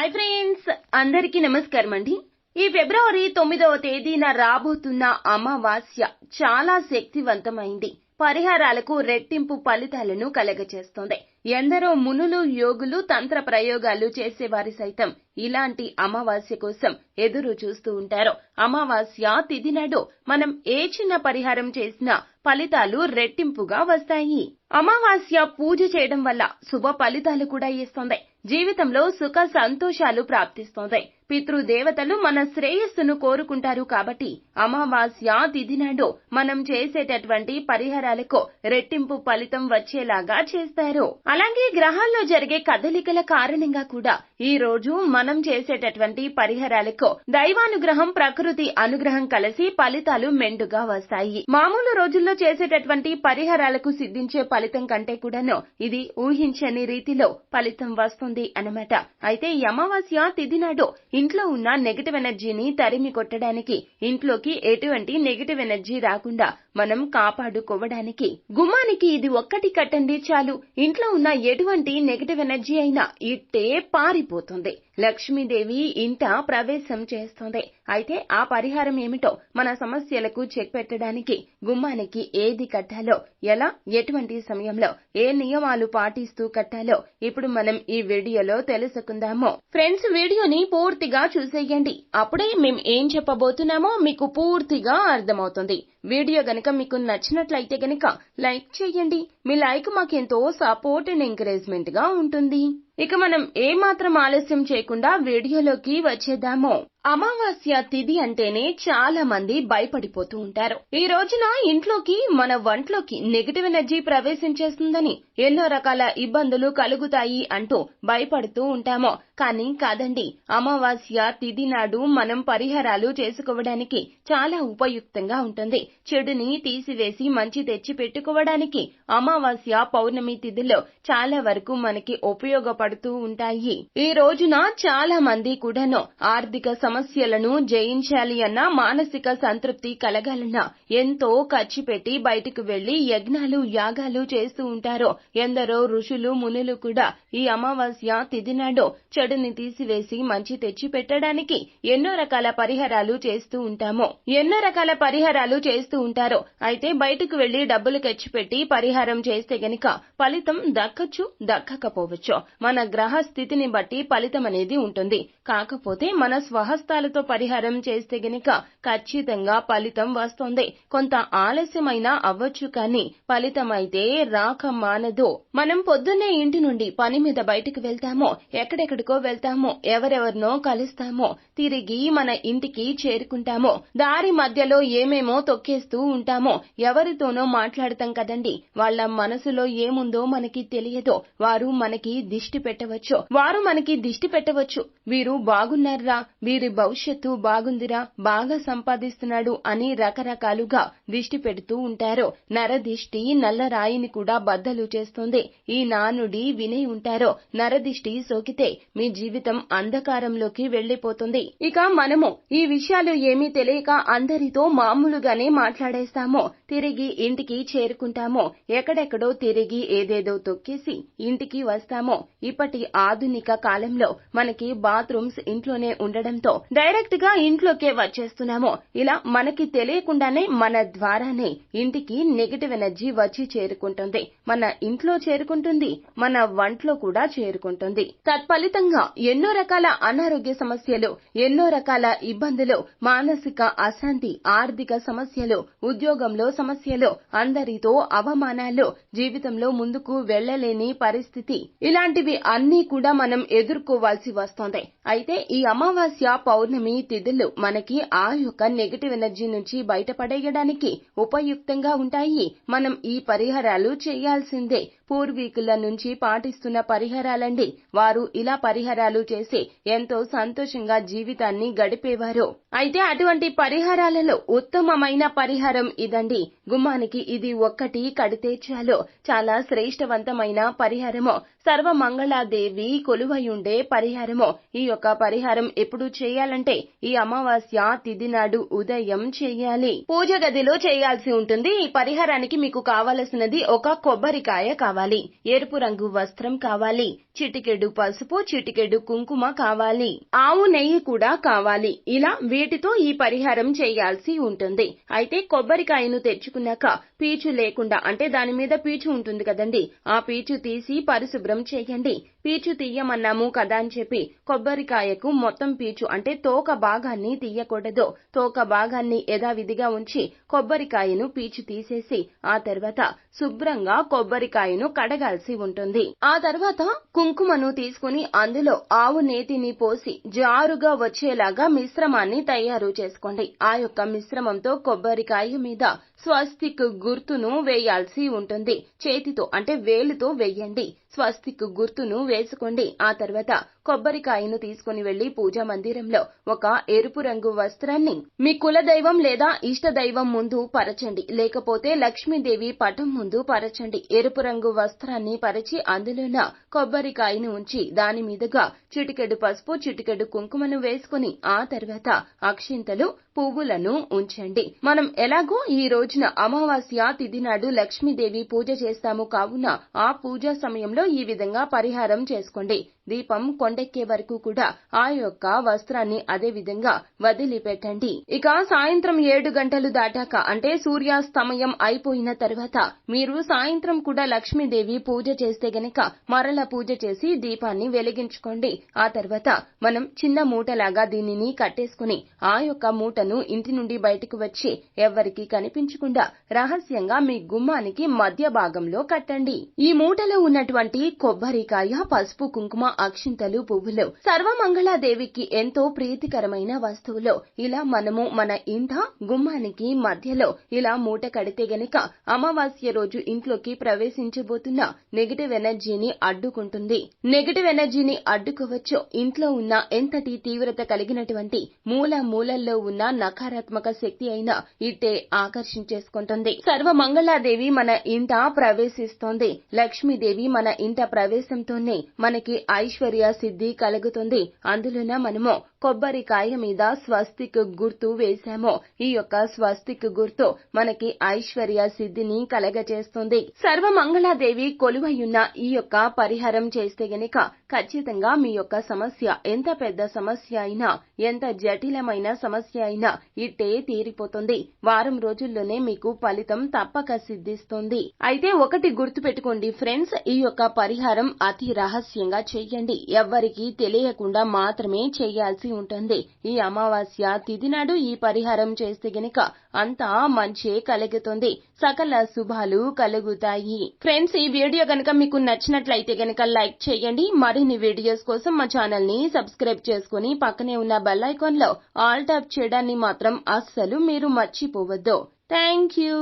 Hi friends అందరికీ నమస్కారం అండి. ఈ ఫిబ్రవరి తొమ్మిదవ తేదీన రాబోతున్న అమావాస్య చాలా శక్తివంతమైంది. పరిహారాలకు రెట్టింపు ఫలితాలను కలగచేస్తోంది. ఎందరో మునులు యోగులు తంత్ర ప్రయోగాలు చేసేవారి సైతం ఇలాంటి అమావాస్య కోసం ఎదురు చూస్తూ ఉంటారు. అమావాస్య తిథి నాడు మనం ఏ చిన్న పరిహారం చేసినా ఫలితాలు రెట్టింపుగా వస్తాయి. అమావాస్య పూజ చేయడం వల్ల శుభ ఫలితాలు కూడా ఇస్తుంది. జీవితంలో సుఖ సంతోషాలు ప్రాప్తిస్తోంది. పితృదేవతలు మన శ్రేయస్సును కోరుకుంటారు కాబట్టి అమావాస్య తిథి నాడు మనం చేసేటటువంటి పరిహారాలకు రెట్టింపు ఫలితం వచ్చేలాగా చేస్తారు. అలాగే గ్రహాల్లో జరిగే కదలికల కారణంగా కూడా ఈ రోజు మనం చేసేటటువంటి పరిహారాలకు దైవానుగ్రహం ప్రకృతి అనుగ్రహం కలిసి ఫలితాలు మెండుగా వస్తాయి. మామూలు రోజుల్లో చేసేటటువంటి పరిహారాలకు సిద్ధించే ఫలితం కంటే కూడాను ఇది ఊహించని రీతిలో ఫలితం వస్తుంది అన్నమాట. అయితే ఈ అమావాస్య తిథి నాడు ఇంట్లో ఉన్న నెగటివ్ ఎనర్జీని తరిమి కొట్టడానికి ఇంట్లోకి ఎటువంటి నెగటివ్ ఎనర్జీ రాకుండా మనం కాపాడుకోవడానికి గుమ్మానికి ఇది ఒక్కటి కట్టండి చాలు. ఇంట్లో ఉన్న ఎటువంటి నెగటివ్ ఎనర్జీ అయినా ఇట్టే పారిపోతుంది. లక్ష్మీదేవి ఇంట ప్రవేశం చేస్తోంది. అయితే ఆ పరిహారం ఏమిటో మన సమస్యలకు చెక్ పెట్టడానికి గుమ్మానికి ఏది కట్టాలో ఎలా ఎటువంటి సమయంలో ఏ నియమాలు పాటిస్తూ కట్టాలో ఇప్పుడు మనం ఈ వీడియోలో తెలుసుకుందాము. ఫ్రెండ్స్ వీడియోని పూర్తిగా చూసేయండి. అప్పుడే మేము ఏం చెప్పబోతున్నామో మీకు పూర్తిగా అర్థమవుతుంది. వీడియో గనక మీకు నచ్చినట్లయితే గనక లైక్ చేయండి. మీ లైక్ మాకెంతో సపోర్ట్ అండ్ ఎంకరేజ్మెంట్గా ఉంటుంది. ఇక మనం ఏమాత్రం ఆలస్యం చేయకుండా వీడియోలోకి వచ్చేద్దాము. అమావాస్య తిథి అంటేనే చాలా మంది భయపడిపోతూ ఉంటారు. ఈ రోజున ఇంట్లోకి మన వంట్లోకి నెగిటివ్ ఎనర్జీ ప్రవేశించేస్తుందని ఎన్నో రకాల ఇబ్బందులు కలుగుతాయి అంటూ భయపడుతూ ఉంటాము. కానీ కాదండి అమావాస్య తిథి నాడు మనం పరిహారాలు చేసుకోవడానికి చాలా ఉపయుక్తంగా ఉంటుంది. చెడుని తీసివేసి మంచి తెచ్చి పెట్టుకోవడానికి అమావాస్య పౌర్ణమి తిథిలో చాలా వరకు మనకి ఉపయోగపడుతూ ఉంటాయి. ఈ రోజున చాలా మంది కూడాను ఆర్థిక సమస్యలను జయించాలి అన్న మానసిక సంతృప్తి కలగాలన్నా ఎంతో ఖర్చు పెట్టి బయటకు వెళ్ళి యజ్ఞాలు యాగాలు చేస్తూ ఉంటారో ఎందరో ఋషులు మునులు కూడా ఈ అమావాస్య తిదినాడు చెడుని తీసివేసి మంచి తెచ్చి పెట్టడానికి ఎన్నో రకాల పరిహారాలు చేస్తూ ఉంటాము. ఎన్నో రకాల పరిహారాలు చేస్తూ ఉంటారో. అయితే బయటకు వెళ్ళి డబ్బులు ఖర్చు పెట్టి పరిహారం చేస్తే గనుక ఫలితం దక్కచ్చు దక్కకపోవచ్చు. మన గ్రహ స్థితిని బట్టి ఫలితం అనేది ఉంటుంది. కాకపోతే మన స్వహస్తాలతో పరిహారం చేస్తే గనుక ఖచ్చితంగా ఫలితం వస్తుంది. కొంత ఆలస్యమైన అవ్వచ్చు కానీ ఫలితం అయితే రాక మానదు. మనం పొద్దున్నే ఇంటి నుండి పని మీద బయటకు వెళ్తామో ఎక్కడెక్కడికో వెళ్తామో ఎవరెవరినో కలుస్తామో తిరిగి మన ఇంటికి చేరుకుంటామో దారి మధ్యలో ఏమేమో తొక్కేస్తూ ఉంటామో ఎవరితోనో మాట్లాడతాం కదండి. వాళ్ళ మనసులో ఏముందో మనకి తెలియదో. వారు మనకి దిష్టి పెట్టవచ్చు. వారు మనకి దిష్టి పెట్టవచ్చు. వీరు బాగున్నారా? వీరి భవిష్యత్తు బాగుందిరా బాగా సంపాదిస్తున్నాడు అని రకరకాలుగా దిష్టి పెడుతూ ఉంటారు. నరదిష్టి నల్ల రాయిని కూడా బద్దలు చేస్తుంది. ఈ నానుడి వినే ఉంటారో. నరదిష్టి సోకితే మీ జీవితం అంధకారంలోకి వెళ్ళిపోతుంది ఇక మనము ఈ విషయాలు ఏమీ తెలియక అందరితో మామూలుగానే మాట్లాడేస్తామో. తిరిగి ఇంటికి చేరుకుంటామో. ఎక్కడెక్కడో తిరిగి ఏదేదో తొక్కేసి ఇంటికి వస్తామో. ఇప్పటి ఆధునిక కాలంలో మనకి బాత్రూమ్స్ ఇంట్లోనే ఉండడంతో డైరెక్ట్గా ఇంట్లోకే వచ్చేస్తున్నామో. ఇలా మనకి తెలియకుండానే మన ద్వారానే ఇంటికి నెగటివ్ ఎనర్జీ వచ్చి చేరుకుంటుంది. మన ఇంట్లో చేరుకుంటుంది మన వంట్లో కూడా చేరుకుంటుంది. తత్ఫలితంగా ఎన్నో రకాల అనారోగ్య సమస్యలు ఎన్నో రకాల ఇబ్బందులు మానసిక అశాంతి ఆర్థిక సమస్యలు ఉద్యోగంలో సమస్యలు అందరితో అవమానాలు జీవితంలో ముందుకు వెళ్ళలేని పరిస్థితి. ఇలాంటివి అన్నీ కూడా మనం ఎదుర్కోవాల్సి వస్తోంది. అయితే ఈ అమావాస్య పౌర్ణమి తిథులు మనకి ఆ యొక్క నెగిటివ్ ఎనర్జీ నుంచి బయటపడేయడానికి ఉపయుక్తంగా ఉంటాయి. మనం ఈ పరిహారాలు చేయాల్సిందే. పూర్వీకుల నుంచి పాటిస్తున్న పరిహారాలండి. వారు ఇలా పరిహారాలు చేసి ఎంతో సంతోషంగా జీవితాన్ని గడిపేవారు. అయితే అటువంటి పరిహారాలలో ఉత్తమమైన పరిహారం ఇదండి. గుమ్మానికి ఇది ఒక్కటి కడితే చాలు. చాలా శ్రేష్టవంతమైన పరిహారము. సర్వమంగళాదేవి కొలువయుండే పరిహారము. ఈ యొక్క పరిహారం ఎప్పుడు చేయాలంటే ఈ అమావాస్య తిథి నాడు ఉదయం చేయాలి. పూజ గదిలో చేయాల్సి ఉంటుంది. ఈ పరిహారానికి మీకు కావలసినది ఒక కొబ్బరికాయ కావాలి. ఎరుపు రంగు వస్త్రం కావాలి. చిటికెడు పసుపు చిటికెడు కుంకుమ కావాలి. ఆవు నెయ్యి కూడా కావాలి. ఇలా వీటితో ఈ పరిహారం చేయాల్సి ఉంటుంది. అయితే కొబ్బరికాయను తెచ్చుకున్నాక పీచు లేకుండా అంటే దాని మీద పీచు ఉంటుంది కదండి ఆ పీచు తీసి పరిశుభ్రం చేయండి. పీచు తీయమన్నాము కదా అని చెప్పి కొబ్బరికాయకు మొత్తం పీచు అంటే తోక భాగాన్ని తీయకూడదు. తోక భాగాన్ని యథావిధిగా ఉంచి కొబ్బరికాయను పీచు తీసేసి ఆ తర్వాత శుభ్రంగా కొబ్బరికాయను కడగాల్సి ఉంటుంది. ఆ తర్వాత కుంకుమను తీసుకుని అందులో ఆవు నేతిని పోసి జారుగా వచ్చేలాగా మిశ్రమాన్ని తయారు చేసుకోండి. ఆ యొక్క మిశ్రమంతో కొబ్బరికాయ మీద స్వస్తిక్ గుర్తును వేయాల్సి ఉంటుంది. చేతితో అంటే వేలుతో వేయండి. స్వస్తిక్ గుర్తును వేసుకోండి. ఆ తర్వాత కొబ్బరికాయను తీసుకుని వెళ్ళి పూజా మందిరంలో ఒక ఎరుపు రంగు వస్త్రాన్ని మీ కులదైవం లేదా ఇష్ట దైవం ముందు పరచండి లేకపోతే లక్ష్మీదేవి పటం ముందు పరచండి ఎరుపు రంగు వస్త్రాన్ని పరిచి అందులోన కొబ్బరికాయను ఉంచి దాని మీదుగా చిటికెడు పసుపు చిటికెడు కుంకుమను వేసుకుని ఆ తర్వాత అక్షింతలు పువ్వులను ఉంచండి. మనం ఎలాగో ఈ రోజున అమావాస్య తిథి నాడు లక్ష్మీదేవి పూజ చేస్తాము కావున ఆ పూజా సమయంలో ఈ విధంగా పరిహారం చేసుకోండి. దీపం కొండెక్కే వరకు కూడా ఆ యొక్క వస్త్రాన్ని అదే విధంగా వదిలిపెట్టండి. ఇక సాయంత్రం ఏడు గంటలు దాటాక అంటే సూర్యాస్తమయం అయిపోయిన తర్వాత మీరు సాయంత్రం కూడా లక్ష్మీదేవి పూజ చేస్తే గనక మరల పూజ చేసి దీపాన్ని వెలిగించుకోండి. ఆ తర్వాత మనం చిన్న మూటలాగా దీనిని కట్టేసుకుని ఆ యొక్క మూటను ఇంటి నుండి బయటకు వచ్చి ఎవరికి కనిపించకుండా రహస్యంగా మీ గుమ్మానికి మధ్య భాగంలో కట్టండి. ఈ మూటలో ఉన్నటువంటి కొబ్బరికాయ పసుపు కుంకుమ అక్షింతలు పువ్వులు. సర్వమంగళాదేవికి ఎంతో ప్రీతికరమైన వస్తువులు. ఇలా మనము మన ఇంట గుమ్మానికి మధ్యలో ఇలా మూట కడితే గనక అమావాస్య రోజు ఇంట్లోకి ప్రవేశించబోతున్న నెగిటివ్ ఎనర్జీని అడ్డుకుంటుంది. నెగిటివ్ ఎనర్జీని అడ్డుకోవచ్చు. ఇంట్లో ఉన్న ఎంతటి తీవ్రత కలిగినటువంటి మూల మూలల్లో ఉన్న నకారాత్మక శక్తి అయినా ఇట్టే ఆకర్షించేసుకుంటుంది. సర్వమంగళాదేవి మన ఇంట ప్రవేశిస్తోంది. లక్ష్మీదేవి మన ఇంట ప్రవేశంతోనే మనకి ఐశ్వర్య సిద్ధి కలుగుతుంది. అందులోన మనము కొబ్బరికాయ మీద స్వస్తిక్ గుర్తు వేశామో. ఈ యొక్క స్వస్తిక్ గుర్తు మనకి ఐశ్వర్య సిద్ధిని కలగజేస్తుంది. సర్వమంగళాదేవి కొలువయున్న ఈ యొక్క పరిహారం చేస్తే గనక ఖచ్చితంగా మీ యొక్క సమస్య ఎంత పెద్ద సమస్య అయినా ఎంత జటిలమైన సమస్య అయినా ఇట్టే తీరిపోతుంది. వారం రోజుల్లోనే మీకు ఫలితం తప్పక సిద్ధిస్తుంది. అయితే ఒకటి గుర్తు పెట్టుకోండి ఫ్రెండ్స్ ఈ యొక్క పరిహారం అతి రహస్యంగా చెయ్యండి ఎవ్వరికీ తెలియకుండా మాత్రమే చేయాల్సి ఉంటుంది. ఈ అమావాస్య తిథి నాడు ఈ పరిహారం చేస్తే గనక అంతా మంచే కలుగుతుంది. సకల శుభాలు కలుగుతాయి. ఫ్రెండ్స్ ఈ వీడియో గనక మీకు నచ్చినట్లయితే గనక లైక్ చేయండి. మరిన్ని వీడియోస్ కోసం మా ఛానల్ని సబ్స్క్రైబ్ చేసుకుని పక్కనే ఉన్న బెల్ ఐకాన్లో ఆల్ టాప్ చేయడాన్ని మాత్రం అస్సలు మీరు మర్చిపోవద్దు. Thank you